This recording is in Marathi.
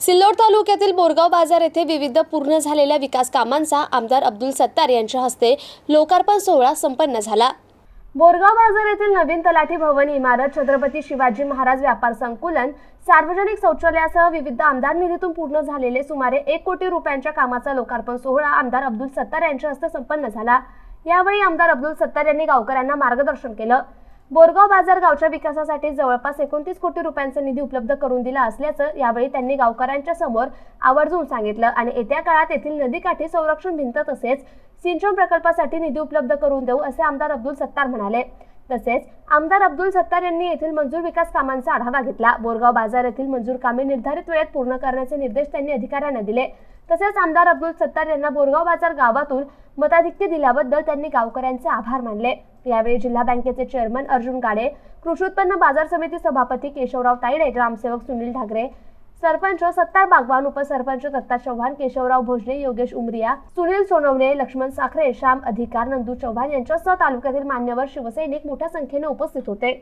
सिल्लोड तालुक्यातील बोरगाव बाजार येथे विविध पूर्ण झालेल्या विकास कामांचा आमदार अब्दुल सत्तार यांच्या हस्ते लोकार्पण सोहळा संपन्न झाला. बोरगाव बाजार येथील नवीन तलाठी भवन इमारत छत्रपती शिवाजी महाराज व्यापार संकुलन सार्वजनिक शौचालयासह विविध आमदार निधीतून पूर्ण झालेले सुमारे एक कोटी रुपयांच्या कामाचा लोकार्पण सोहळा आमदार अब्दुल सत्तार यांच्या हस्ते संपन्न झाला. यावेळी आमदार अब्दुल सत्तार यांनी गावकऱ्यांना मार्गदर्शन केलं. बोरगाव बाजार गावच्या विकासासाठी जवळपास एकोणतीस कोटी रुपयांचा निधी उपलब्ध करून दिला असल्याचं यावेळी त्यांनी गावकऱ्यांच्या समोर आवर्जून सांगितलं. आणि येत्या काळात येथील नदीकाठी संरक्षण भिंत तसेच सिंचन प्रकल्पासाठी निधी उपलब्ध करून देऊ असे आमदार अब्दुल सत्तार म्हणाले. तसेच आमदार अब्दुल सत्तार यांनी येथील मंजूर विकास कामांचा आढावा घेतला. बोरगाव बाजार येथील मंजूर कामे निर्धारित वेळेत पूर्ण करण्याचे निर्देश त्यांनी अधिकाऱ्यांना दिले. तसेच आमदार अब्दुल सत्तार यांना बोरगाव बाजार गावातून मताधिक्य दिल्याबद्दल त्यांनी गावकऱ्यांचे आभार मानले. यावेळी जिल्हा बँकेचे चेअरमन अर्जुन गाडे कृषी उत्पन्न बाजार समिती सभापती केशवराव तायडे ग्रामसेवक सुनील ढाकरे सरपंच सत्तार बागवान उपसरपंच दत्ता चव्हाण केशवराव भोजने योगेश उमरिया सुनील सोनवणे लक्ष्मण साखरे श्याम अधिकार नंदू चव्हाण यांच्यासह तालुक्यातील मान्यवर शिवसैनिक मोठ्या संख्येने उपस्थित होते.